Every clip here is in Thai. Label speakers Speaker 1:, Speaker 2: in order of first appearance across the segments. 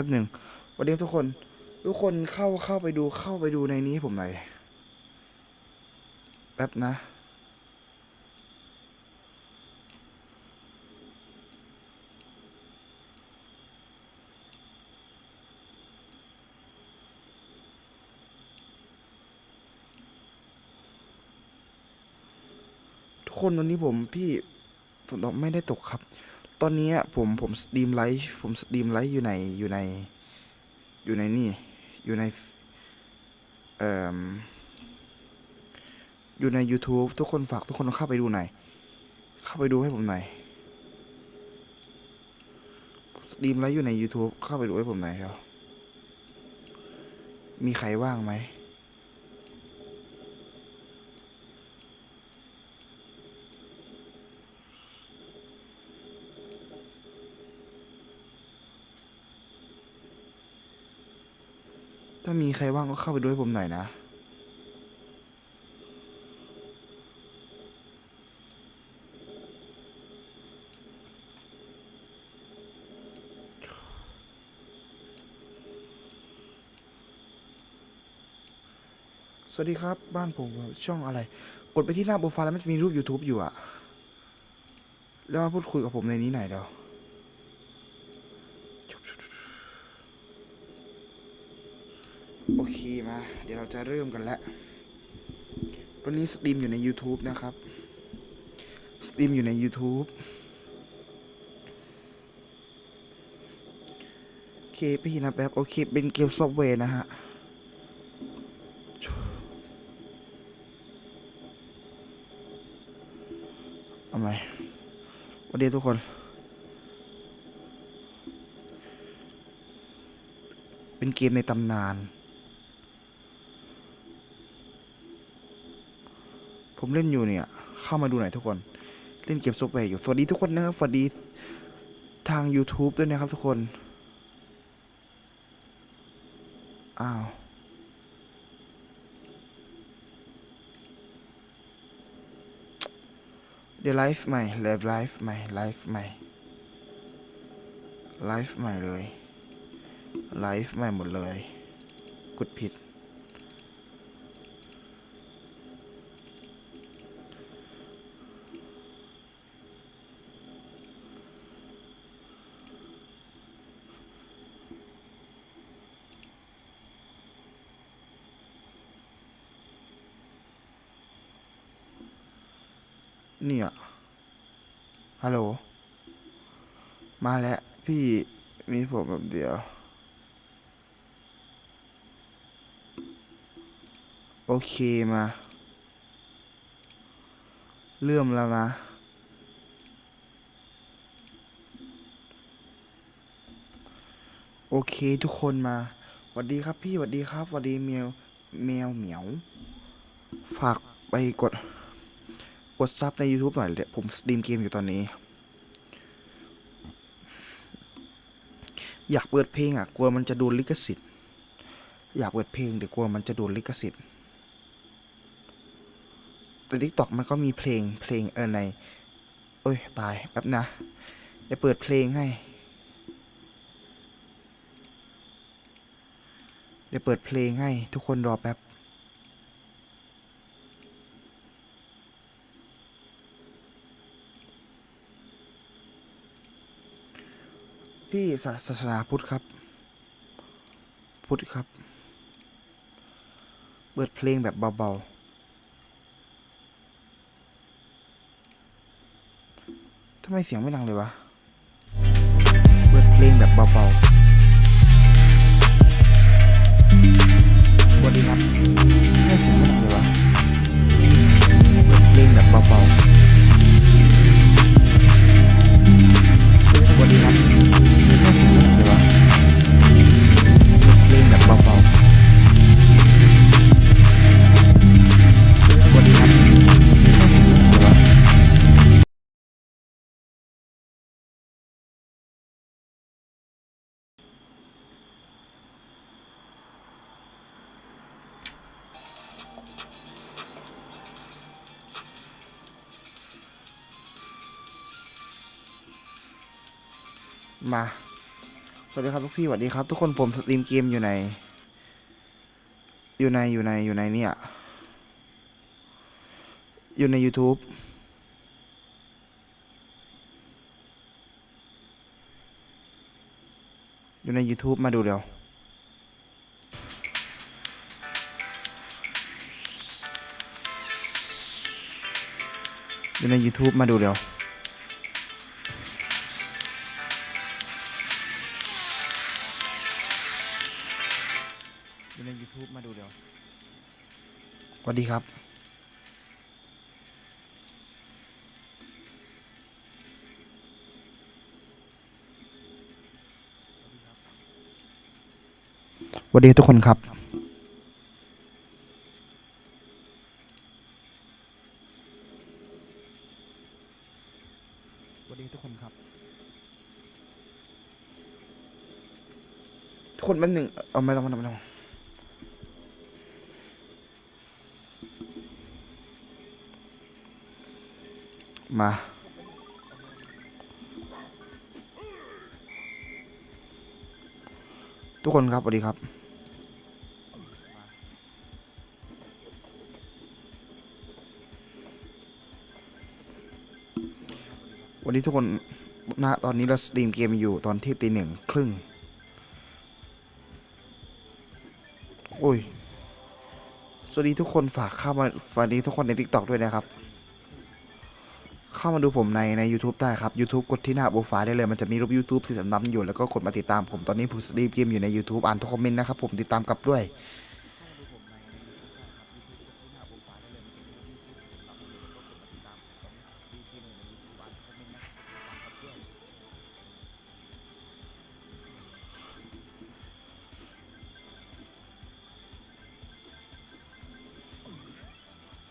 Speaker 1: ป๊บหนึ่งสวัสดีครับทุกคน ทุกคนเข้าเข้าไปดูเข้าไปดูในนี้ให้ผมหน่อยแป๊บนะ ทุกคนตอนนี้ผมพี่ผมตอบไม่ได้ตกครับ ตอนนี้ผมผมสตรีมไลฟ์ผมสตรีมไลฟ์อยู่ในอยู่ในอยู่ในนี่อยู่ในเอ่ออยู่ใน YouTube ทุกคนฝากทุกคนเข้าไปดูหน่อย เข้าไปดูให้ผมหน่อยสตรีมไลฟ์อยู่ใน YouTube เข้าไปดูให้ผมหน่อยครับมีใครว่างไหม ถ้ามีใครว่างก็เข้าไปดูให้ผมหน่อยนะ สวัสดีครับ บ้านผมช่องอะไร กดไปที่หน้าโปรไฟล์แล้วมันจะมีรูป YouTube อยู่อะแล้วมาพูดคุยกับผมในนี้หน่อยเดี๋ยว โอเคมา เดี๋ยวเราจะเริ่มกันแล้วตอนนี้สตรีมอยู่ใน YouTube นะครับ สตรีมอยู่ใน YouTube โอเคไปหินะแป๊บ โอเค เป็นเกมซอฟต์แวร์นะฮะเอาไหมวัสดีทุกคนเป็นเกมในตำนาน ผมเล่นอยู่เนี่ย เข้ามาดูหน่อยทุกคน เล่นเกมซอฟต์แวร์อยู่ สวัสดีทุกคนนะครับ สวัสดีทาง YouTube ด้วยนะครับทุกคน อ้าว เดี๋ยวไลฟ์ใหม่ไลฟ์ไลฟ์ใหม่ไลฟ์ใหม่ไลฟ์ใหม่เลยไลฟ์ใหม่หมดเลย กดผิด เนี่ยฮัลโหล มาแล้ว พี่มีผมแบบเดียว โอเคมา เริ่มแล้วนะโอเคทุกคนมาสวัสดีครับพี่สวัสดีครับสวัสดีแมวแมวเหมียว ฝากไปกด กดซับใน YouTube หน่อยเดี๋ยวผมสตรีมเกมอยู่ตอนนี้ อยากเปิดเพลงอะ กลัวมันจะโดนลิขสิทธิ์ อยากเปิดเพลงเดี๋ยวกลัวมันจะโดนลิขสิทธิ์แต่ทิกตอกมันก็มีเพลงเพลงเออในเอ้ย ตายแป๊บนะเดี๋ยวเปิดเพลงให้ เดี๋ยวเปิดเพลงให้ทุกคนรอแป๊บ พี่ศาสนาพุทธครับ พุทธครับ เปิดเพลงแบบเบาๆทำไมเสียงไม่ดังเลยวะ มา สวัสดีครับทุกพี่สวัสดีครับ ทุกคนผมสตรีมเกมอยู่ใน อยู่ในอยู่ในอยู่ในเนี่ย อยู่ใน YouTube อยู่ใน YouTube มาดูเดี๋ยวอยู่ใน YouTube มาดูเดี๋ยว อยู่ใน YouTube มาดูเดี๋ยวสวัสดีครับ สวัสดีทุกคนครับ สวัสดีทุกคนครับ ทุกคนแป๊บหนึ่งเอาไม่ต้องไม่ต้องไม่ต้อง มา ทุกคนครับสวัสดีครับ วันนี้ทุกคนณตอนนี้เราสตรีมเกมอยู่ตอนที่ตีหนึ่งครึ่งโอ้ย สวัสดีทุกคนฝากเข้ามาสวัสดีทุกคนใน TikTok ด้วยนะครับ เข้ามาดูผมในใน YouTube ได้ครับ YouTube กดที่หน้าโปรไฟล์ได้เลยมันจะมีรูป YouTube สีดำอยู่แล้วก็กดมาติดตามผมตอนนี้ผมสตรีมเกมอยู่ใน YouTube อ่านทุกคอมเมนต์นะครับผมติดตามกลับด้วย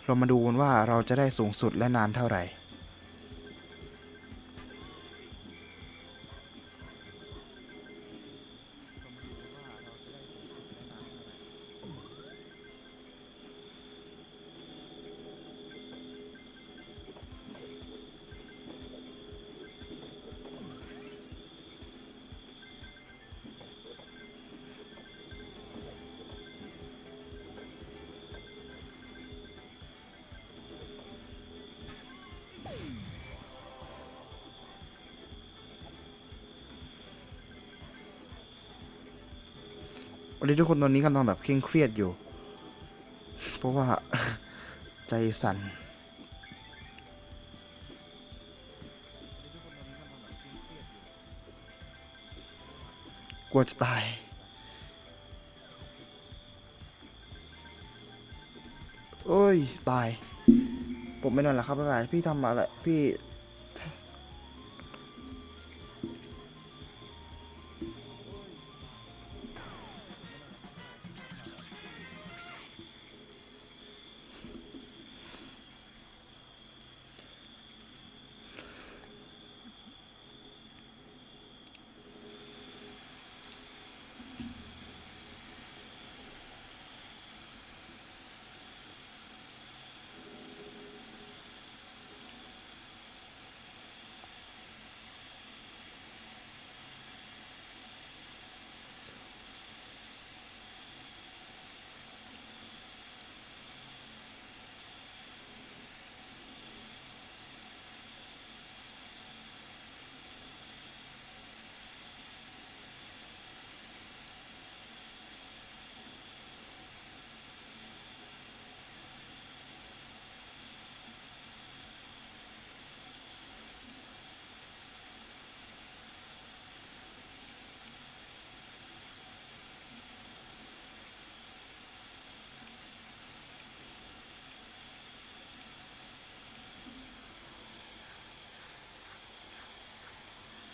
Speaker 1: เรามาดูกันว่าเราจะได้สูงสุดและนานเท่าไหร่ วันนี้ทุกคนตอนนี้กำลังแบบเคร่งเครียดอยู่ เพราะว่าใจสั่นกลัวจะตาย โอ้ย ตาย ผมไม่นอนแล้วครับบ๊ายบายพี่ทำอะไร พี่